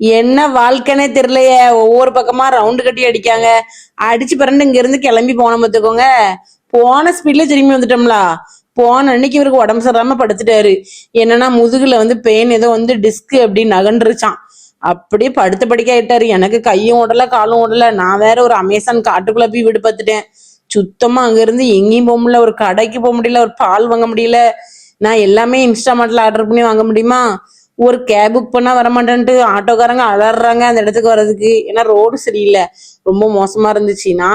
என்ன வாழ்க்கைனே தெரியலையே. ஒவ்வொரு பக்கமா ரவுண்டு கட்டி அடிக்காங்க. அடிச்சு பிறண்டு இங்க இருந்து கிளம்பி போன பார்த்துக்கோங்க. போன ஸ்பீட்ல திரும்பி வந்துட்டோம்லா. போன அன்னைக்கு இவருக்கு உடம்பு சரியாம படுத்துட்டாரு. என்னன்னா முதுகுல வந்து பெயின் ஏதோ வந்து டிஸ்க் அப்படி நகன்றுச்சான் அப்படியே படுத்த படிக்க ஆயிட்டாரு. எனக்கு கையும் ஓடல காலும் ஓடல. நான் வேற ஒரு அமேசான் காட்டுக்குள்ள போய் வீடு பார்த்துட்டேன். சுத்தமா அங்க இருந்து எங்கேயும் போக முடியல. ஒரு கடைக்கு போக முடியல. ஒரு பால் வாங்க முடியல. நான் எல்லாமே இன்ஸ்டாமார்ட்ல ஆர்டர் பண்ணி வாங்க முடியுமா? ஒரு கேப் புக் பண்ணா வர மாட்டேன்ட்டு ஆட்டோக்காரங்க அலறாங்க அந்த இடத்துக்கு வர்றதுக்கு. ஏன்னா ரோடு சரியில்லை. ரொம்ப மோசமா இருந்துச்சுன்னா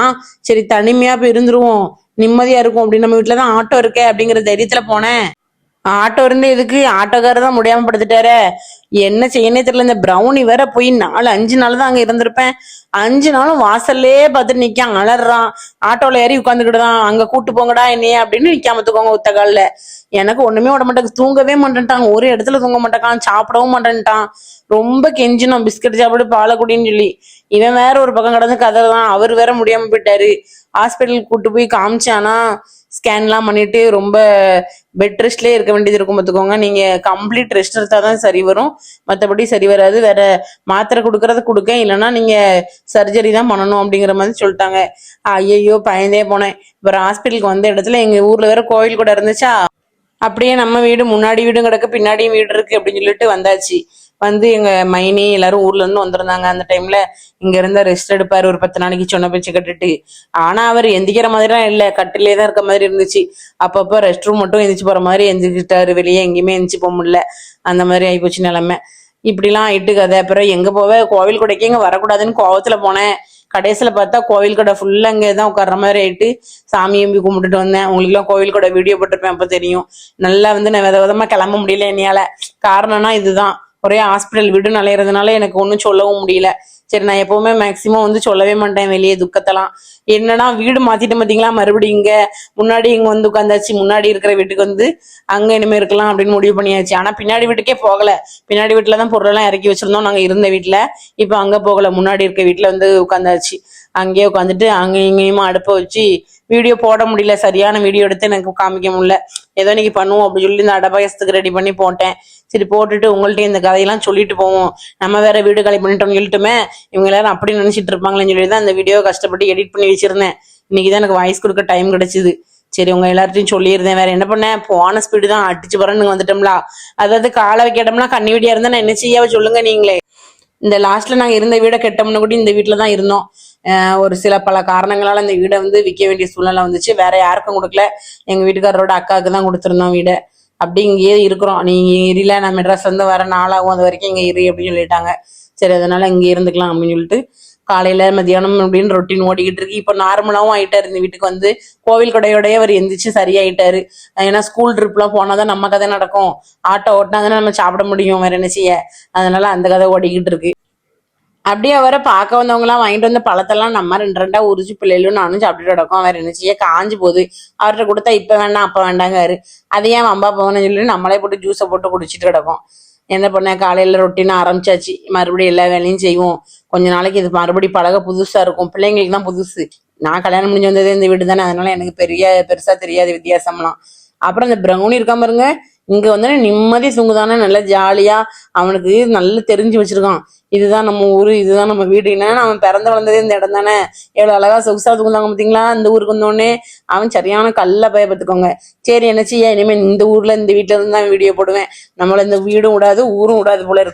சரி தனிமையா போய் இருந்துருவோம். நிம்மதியா இருக்கும் அப்படின்னு நம்ம வீட்டுல தான் ஆட்டோ இருக்கே அப்படிங்கிற தைரியத்துல போனேன். ஆட்டோ இருந்து இதுக்கு ஆட்டோக்காரர் தான் முடியாம படுத்துட்டாரு. என்ன செய்யனே தெரியல இந்த ப்ரௌனி வேற போய் நாலு அஞ்சு நாள் தான் அங்க இருந்திருப்பேன். அஞ்சு நாளும் வாசல்லே பார்த்துட்டு நிக்கான் அலறான். ஆட்டோல ஏறி உட்காந்துக்கிட்டுதான் அங்க கூட்டு போங்கடா என்னைய அப்படின்னு நிக்காம தூக்கோங்க ஒத்த எனக்கு ஒண்ணுமே விட மாட்டேங்க தூங்கவே மாட்டேன்ட்டான். ஒரு இடத்துல தூங்க மாட்டேக்கான் சாப்பிடவும் மாட்டேன்ட்டான். ரொம்ப கெஞ்சினோம். பிஸ்கட் சாப்பிடு பாலக்குடின்னு சொல்லி. இவன் வேற ஒரு பக்கம் கடந்து கதை தான் அவர் வேற முடியாம போயிட்டாரு. ஹாஸ்பிட்டலுக்கு கூட்டு போய் காமிச்சானா. ஸ்கேன்லாம் பண்ணிட்டு ரொம்ப பெட் ரெஸ்ட்லேயே இருக்க வேண்டியது இருக்கும் பார்த்துக்கோங்க. நீங்க கம்ப்ளீட் ரெஸ்ட் எடுத்தால் தான் சரி வரும். மற்றபடி சரி வராது. வேற மாத்திரை கொடுக்கறது கொடுக்க இல்லைன்னா நீங்க சர்ஜரி தான் பண்ணணும் அப்படிங்கிற மாதிரி சொல்லிட்டாங்க. ஐயையோ பயந்தே போனேன். இப்போ ஹாஸ்பிட்டலுக்கு வந்த இடத்துல எங்க ஊர்ல வேற கோயில் கூட இருந்துச்சா? அப்படியே நம்ம வீடு முன்னாடி வீடும் கிடக்கு பின்னாடியும் வீடு இருக்கு அப்படின்னு சொல்லிட்டு வந்தாச்சு. வந்து எங்க மைனி எல்லாரும் ஊர்ல இருந்து வந்திருந்தாங்க அந்த டைம்ல இங்க இருந்தா ரெஸ்ட் எடுப்பாரு. ஒரு பத்து நாளைக்கு சொன்ன பேச்சு கட்டுட்டு. ஆனா அவர் எந்திக்கிற மாதிரிலாம் இல்ல. கட்டிலே தான் இருக்க மாதிரி இருந்துச்சு. அப்பப்போ ரெஸ்ட் ரூம் மட்டும் எந்திரிச்சு போற மாதிரி எந்திரிச்சிட்டாரு. வெளியே எங்கேயுமே எந்திரிச்சு போக முடியல. அந்த மாதிரி ஆயிப்போச்சு நிலைமை. இப்படிலாம் ஆயிட்டு கதை. அப்புறம் எங்க போவ? கோவில் கொடைக்கு இங்க வரக்கூடாதுன்னு கோவத்துல போனேன். கடைசியில பார்த்தா கோவில் கடை ஃபுல்லா இங்கே தான் உட்கார்ற மாதிரி ஆயிட்டு சாமி எம்பி கும்பிட்டுட்டு வந்தேன். உங்களுக்குலாம் கோவில் கடை வீடியோ போட்டிருப்பேன் அப்போ தெரியும். நல்லா வந்து நான் வித விதமா கிளம்ப முடியல என்னையால காரணம்னா இதுதான். ஒரே ஹாஸ்பிட்டல் வீடு நலையிறதுனால எனக்கு ஒன்றும் சொல்லவும் முடியல. சரி நான் எப்பவுமே மேக்சிமம் வந்து சொல்லவே மாட்டேன் வெளியே துக்கத்தெல்லாம். என்னன்னா வீடு மாத்திட்டு பார்த்தீங்களா மறுபடியும் இங்க முன்னாடி இங்க வந்து உட்காந்தாச்சு முன்னாடி இருக்கிற வீட்டுக்கு வந்து அங்க இனிமே இருக்கலாம் அப்படின்னு முடிவு பண்ணியாச்சு. ஆனா பின்னாடி வீட்டுக்கே போகல. பின்னாடி வீட்டுல தான் பொருளெல்லாம் இறக்கி வச்சிருந்தோம். நாங்க இருந்த வீட்டுல. இப்போ அங்க போகல. முன்னாடி இருக்க வீட்டுல வந்து உட்காந்தாச்சு. அங்கேயே உட்காந்துட்டு அங்கேயும் இங்கேயுமா அடுப்பை வச்சு வீடியோ போட முடியல. சரியான வீடியோ எடுத்து எனக்கு காமிக்க முடியல. ஏதோ இன்னைக்கு பண்ணுவோம் அப்படின்னு சொல்லி இந்த அடபாயசத்துக்கு ரெடி பண்ணி போட்டேன். சரி போட்டுட்டு உங்கள்ட்ட இந்த கதையெல்லாம் சொல்லிட்டு போவோம். நம்ம வேற வீடு காலி பண்ணிட்டோம்னு சொல்லிட்டுமே இவங்க எல்லாரும் அப்படி நினைச்சிட்டு இருப்பாங்களேன்னு சொல்லி தான் இந்த வீடியோ கஷ்டப்பட்டு எடிட் பண்ணி வச்சிருந்தேன். இன்னைக்கு தான் எனக்கு வாய்ஸ் கொடுக்க டைம் கிடைச்சிது. சரி உங்க எல்லார்ட்டையும் சொல்லியிருந்தேன். வேற என்ன பண்ணேன்? போன ஸ்பீடு தான் அடிச்சு பறன்னு வந்துட்டோம்ல. அதாவது காலை வைக்க இடம்னா கண்ணி வெடியா இருந்தா நான் என்ன செய்யாவ சொல்லுங்க நீங்களே. இந்த லாஸ்ட்ல நாங்க இருந்த வீட கெட்டோம்னு கூட இந்த வீட்டுல தான் இருந்தோம். ஒரு சில பல காரணங்களால இந்த வீடை வந்து விற்க வேண்டிய சூழ்நிலை வந்துச்சு. வேற யாருக்கும் கொடுக்கல. எங்க வீட்டுக்காரரோட அக்காவுக்கு தான் கொடுத்துருந்தோம் வீடை. அப்படி இங்கேயே இருக்கிறோம். நீ இரில நான் மெட்ராஸ் வந்து வர நாளாகும். அது வரைக்கும் இங்கே இரு அப்படின்னு சொல்லிட்டாங்க. சரி அதனால இங்கே இருந்துக்கலாம் அப்படின்னு சொல்லிட்டு காலையில மதியானம் அப்படின்னு ரொட்டீன் ஓடிக்கிட்டு இருக்கு. இப்போ நார்மலாகவும் ஆயிட்டாரு. இந்த வீட்டுக்கு வந்து கோவில் கடையோடய அவர் எந்திரிச்சு சரியாயிட்டாரு. ஏன்னா ஸ்கூல் ட்ரிப்லாம் போனால் தான் நம்ம கதை நடக்கும். ஆட்டோ ஓட்டினா தானே நம்ம சாப்பிட முடியும். வேற என்ன செய்ய? அதனால அந்த கதை ஓடிக்கிட்டு இருக்கு. அப்படியே அவரை பார்க்க வந்தவங்களாம் வாங்கிட்டு வந்த பழத்தெல்லாம் நம்ம ரெண்டு ரெண்டா உரிச்சு பிள்ளைகளும் நானும் சாப்பிட்டுட்டு கிடக்கும். அவர் என்ன செய்ய காஞ்சு போகுது. அவர்கிட்ட கொடுத்தா இப்போ வேண்டாம் அப்போ வேண்டாங்காரு. அதை ஏன் வம்பா போகணும்னு சொல்லி நம்மளே போட்டு ஜூஸை போட்டு குடிச்சிட்டு கிடக்கும். என்ன பண்ண காலையில ரொட்டீன் ஆரம்பிச்சாச்சு. மறுபடியும் எல்லா வேலையும் செய்வோம். கொஞ்ச நாளைக்கு இது மறுபடியும் பழக புதுசா இருக்கும். பிள்ளைங்களுக்கு தான் புதுசு. நான் கல்யாணம் முடிஞ்சு வந்ததே இந்த வீடு தானே. அதனால எனக்கு பெரிய பெருசா தெரியாது வித்தியாசம்லாம். அப்புறம் இந்த பிரௌனி இருக்கா பாருங்க. இங்க வந்து நிம்மதி தூங்குதானே நல்லா ஜாலியா அவனுக்கு நல்லா தெரிஞ்சு வச்சிருக்கான். இதுதான் நம்ம ஊரு இதுதான் நம்ம வீடு. என்னன்னா அவன் பிறந்து வளர்ந்ததே இந்த இடம் தானே. எவ்வளவு அழகா சொகுசா தூங்குதாங்க பாத்தீங்களா? இந்த ஊருக்கு வந்தோடனே அவன் சரியான கல்ல பய பார்த்துக்கோங்க சரி என்ன செய்ய? இனிமே இந்த ஊர்ல இந்த வீட்டுல இருந்து தான் வீடியோ போடுவேன். நம்மள இந்த வீடும் விடாது ஊரும் விடாது போல இருக்கு.